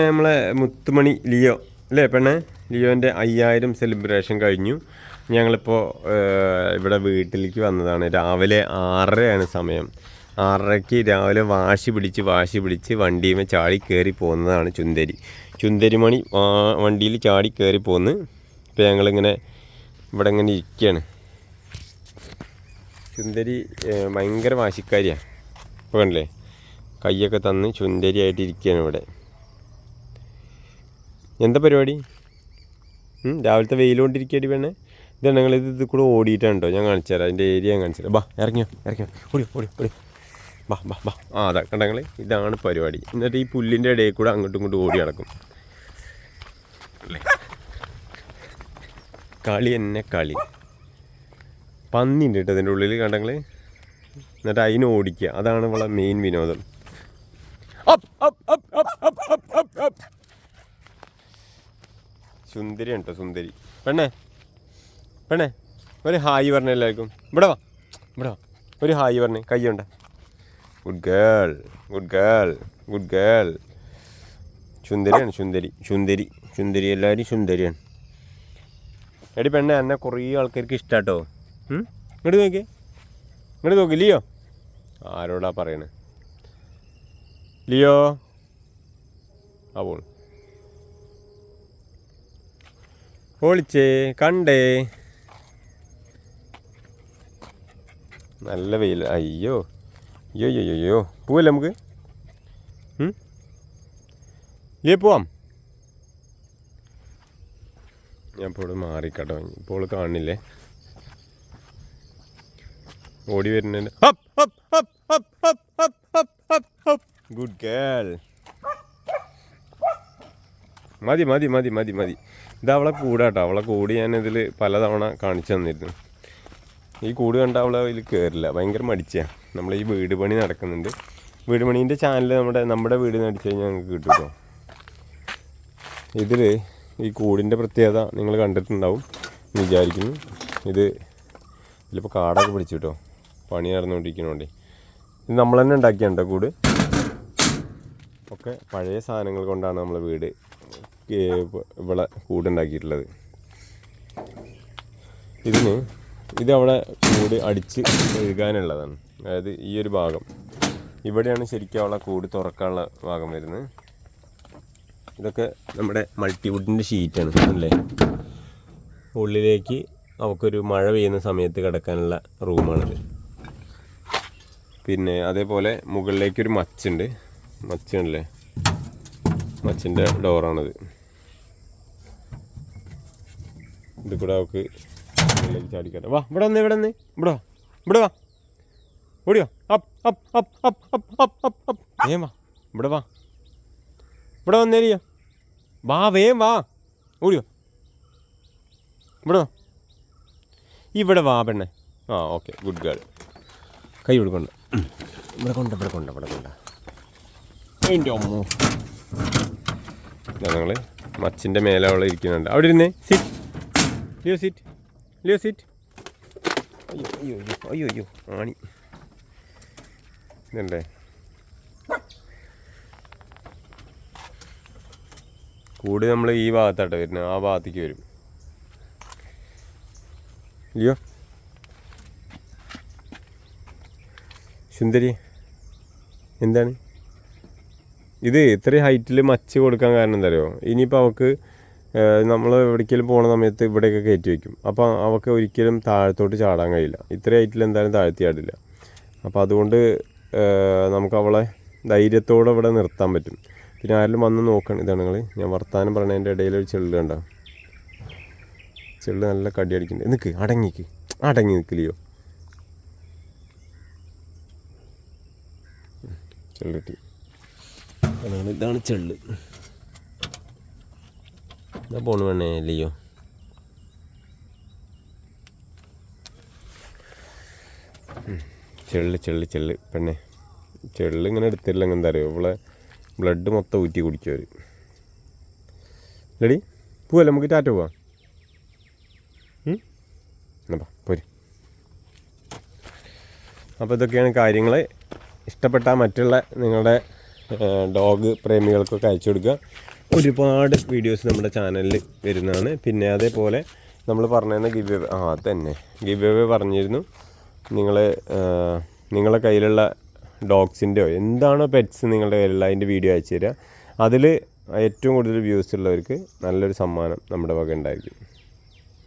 നമ്മളെ മുത്തുമണി ലിയോ അല്ലേ പെണ്ണെ? ലിയോന്റെ അയ്യായിരം സെലിബ്രേഷൻ കഴിഞ്ഞു. ഞങ്ങളിപ്പോൾ ഇവിടെ വീട്ടിലേക്ക് വന്നതാണ്. രാവിലെ ആറരയാണ് സമയം. ആറരയ്ക്ക് രാവിലെ വാശി പിടിച്ച് വാശി പിടിച്ച് വണ്ടിയുമേ ചാടി കയറി പോകുന്നതാണ് ചുന്തരി. ചുന്തരിമണി വണ്ടിയിൽ ചാടി കയറി പോന്ന്. ഇപ്പോൾ ഞങ്ങളിങ്ങനെ ഇവിടെ ഇങ്ങനെ ഇരിക്കുകയാണ് ചുന്തരി ഭയങ്കര വാശിക്കാരിയാണ് ഇപ്പോൾ കണ്ടില്ലേ? കൈയൊക്കെ തന്ന് ചുന്തരിയായിട്ട് ഇരിക്കുകയാണ് ഇവിടെ. എന്താ പരിപാടി? രാവിലത്തെ വെയിൽ കൊണ്ടിരിക്കടി ഇതാണ് ഇത് ഞങ്ങൾ ഇത് ഇത് കൂടെ ഓടിയിട്ടുണ്ടോ ഞാൻ കാണിച്ചു തരാം. അതിന്റെ ഏരിയ ഞാൻ കാണിച്ചു തരാം. ബാ ഇറങ്ങിയോ ഇറങ്ങിയോ ഓടി ഓടി ഓടി. ബാ ബാ ബാ. ആ അതാ കണ്ടങ്ങൾ ഇതാണ് പരിപാടി. എന്നിട്ട് ഈ പുല്ലിന്റെ ഇടയിൽ കൂടെ അങ്ങോട്ടും ഇങ്ങോട്ടും ഓടി നടക്കും? കളി എന്നെ കളി. പന്നി ഉണ്ട് കേട്ടോ അതിന്റെ ഉള്ളിൽ കണ്ടങ്ങൾ എന്നിട്ട് അതിനെ ഓടിക്കുക. അതാണ് ഇവളെ മെയിൻ വിനോദം. Up up up up up up up. സുന്ദരി കേട്ടോ സുന്ദരി. പെണ്ണേ പെണ്ണേ ഒരു ഹായ് പറഞ്ഞ എല്ലാവർക്കും. ഇവിടെ വാ ഇവിടെ വാ. ഒരു ഹായ് പറഞ്ഞേ കയ്യുണ്ട. Good girl good girl good girl സുന്ദരിയാണ് സുന്ദരി സുന്ദരി സുന്ദരി എല്ലാവരും സുന്ദരിയാണ്. എടി പെണ്ണെ എന്നെ കുറേ ആൾക്കാർക്ക് ഇഷ്ടാട്ടോ. ഇങ്ങോട്ട് നോക്കി ഇങ്ങോട്ട് നോക്കി ലിയോ. ആരോടാ പറയണേ? ലിയോ? ആ പോണു ഒളിച്ചേ കണ്ടേ. നല്ല വെയിൽ അയ്യോ. അയ്യോ അയ്യോ അയ്യോ പോവല്ലേ നമുക്ക്? ഏ പോവാം. ഞാൻ ഇപ്പോൾ ഇവിടെ മാറിക്കട്ടോ. ഇപ്പോൾ കാണില്ലേ? ഓടി വരുന്നുണ്ട്. ഗുഡ് ഗേൾ മതി മതി മതി മതി മതി. ഇത് അവളെ കൂടാട്ടോ. അവളെ കൂടി ഞാൻ ഇതിൽ പലതവണ കാണിച്ചു തന്നിരുന്നു. ഈ കൂട് കണ്ട അവളെ അതിൽ കയറില്ല ഭയങ്കര മടിച്ചാണ് നമ്മൾ ഈ വീട് പണി നടക്കുന്നുണ്ട്. വീട് പണീന്റെ ചാനൽ നമ്മുടെ നമ്മുടെ വീട് നടിച്ചു കഴിഞ്ഞാൽ ഞങ്ങൾക്ക് കിട്ടും കേട്ടോ ഇതിൽ ഈ കൂടിന്റെ പ്രത്യേകത നിങ്ങൾ കണ്ടിട്ടുണ്ടാവും. എന്ന് വിചാരിക്കുന്നു. ഇത് ഇതിലിപ്പോൾ കാടൊക്കെ പിടിച്ചു കേട്ടോ പണി നടന്നുകൊണ്ടിരിക്കണോണ്ടേ. ഇത് നമ്മൾ തന്നെ ഉണ്ടാക്കിയാണ് കൂട്. ഒക്കെ പഴയ സാധനങ്ങൾ കൊണ്ടാണ് നമ്മൾ വീട് ഇവിടെ കൂടുണ്ടാക്കിയിട്ടുള്ളത്. ഇതിന് ഇത് അവിടെ കൂട് അടിച്ച് എഴുകാനുള്ളതാണ് അതായത് ഈ ഒരു ഭാഗം. ഇവിടെയാണ് ശരിക്കും അവളെ കൂട് തുറക്കാനുള്ള ഭാഗം വരുന്നത്. ഇതൊക്കെ നമ്മുടെ മൾട്ടിവുഡിന്റെ ഷീറ്റാണ് അല്ലേ? ഉള്ളിലേക്ക് അവക്കൊരു മഴ പെയ്യുന്ന സമയത്ത് കിടക്കാനുള്ള റൂമാണിത് പിന്നെ അതേപോലെ മുകളിലേക്കൊരു മച്ചുണ്ട്. മച്ചുണ്ടല്ലേ മച്ചിന്റെ ഡോറാണിത്. ഇത് കൂടെ അവൾക്ക് ചാടിക്കട്ടെ. വാ ഇവിടെ വന്ന് ഇവിടെ വന്ന്. ഇവിടെ വാ ഇവിടെ വാ. ഓടിയോ? Up up up up up up up വേം വാ ഇവിടെ വാ. ഇവിടെ വന്നേരിയോ വാ വേം വാ. ഓടിയോ? ഇവിടെ വാ. ഇവിടെ വാ പെണ്ണെ. ആ ഓക്കെ ഗുഡ് ഗേൾ. കൈ കൊടുക്കണ്ട. ഇവിടെ കൊണ്ട ഇവിടെ കൊണ്ട ഇവിടെ കൊണ്ട്. എന്റെ ഞങ്ങൾ മച്ചിന്റെ മേലെ അവളെ ഇരിക്കുന്നുണ്ട്. അവിടെ ഇരുന്നേ sit Leo sit Leo sit അയ്യോ അയ്യോ അയ്യോ അയ്യോ അയ്യോ ആണി. ഇതല്ലേ കൂട് നമ്മൾ ഈ ഭാഗത്തായിട്ട് വരുന്നത് ആ ഭാഗത്തേക്ക് വരും. ലിയോ. സുന്ദരി എന്താണ്? ഇത് ഇത്രയും ഹൈറ്റിൽ മച്ച് കൊടുക്കാൻ കാരണം എന്താ അറിയോ? ഇനിയിപ്പോൾ അവൾക്ക് നമ്മൾ എവിടേക്കെങ്കിലും പോണ സമയത്ത് ഇവിടെയൊക്കെ കയറ്റി വയ്ക്കും അപ്പോൾ അവൾക്ക് ഒരിക്കലും താഴത്തോട്ട് ചാടാൻ കഴിയില്ല. ഇത്ര ഹൈറ്റിൽ എന്തായാലും താഴ്ത്തി ചാടില്ല. അപ്പോൾ അതുകൊണ്ട് നമുക്ക് അവളെ ധൈര്യത്തോടെ ഇവിടെ നിർത്താൻ പറ്റും. പിന്നെ ആരെങ്കിലും വന്ന് നോക്കണം. ഇതാണ് നിങ്ങൾ ഞാൻ വർത്താനം പറഞ്ഞതിന്റെ ഇടയിൽ ഒരു ചെള്ള് കണ്ടോ. ചെള്ളു നല്ല കടി അടിക്കുന്നുണ്ട് നിൽക്ക് അടങ്ങിക്ക്. അടങ്ങി നിൽക്കില്ലയോ ചെള്ളിട്ടി അതാണ് ഇതാണ് ചെള്ള്. ഇതാ പോണു വേണേ ലിയോ. ഉം. ചെള്ള് ചെള്ള് ചെള്ള്. പെണ്ണെ ചെള്ള് ഇങ്ങനെ എടുത്തില്ല എന്താ അറിയോ? ഇവളെ ബ്ലഡ് മൊത്തം ഊറ്റി കുടിക്കും അവർ ലടി പോവല്ലേ? നമുക്ക് ടാറ്റ പോവാം? എന്നാ പോര്. അപ്പോൾ ഇതൊക്കെയാണ് കാര്യങ്ങൾ ഇഷ്ടപ്പെട്ട മറ്റുള്ള നിങ്ങളുടെ ഡോഗ് പ്രേമികൾക്കൊക്കെ അയച്ചു കൊടുക്കുക. ഒരുപാട് വീഡിയോസ് നമ്മുടെ ചാനലിൽ വരുന്നതാണ്. പിന്നെ അതേപോലെ നമ്മൾ പറഞ്ഞിരുന്ന ഗിവ് ആ തന്നെ ഗിവ് പറഞ്ഞിരുന്നു. നിങ്ങൾ നിങ്ങളെ കയ്യിലുള്ള ഡോഗ്സിന്റെയോ എന്താണോ പെറ്റ്സ് നിങ്ങളുടെ കയ്യിലുള്ള അതിന്റെ വീഡിയോ അയച്ചു തരിക. അതിൽ ഏറ്റവും കൂടുതൽ വ്യൂസ് ഉള്ളവർക്ക് നല്ലൊരു സമ്മാനം നമ്മുടെ വക ഉണ്ടായിരിക്കും.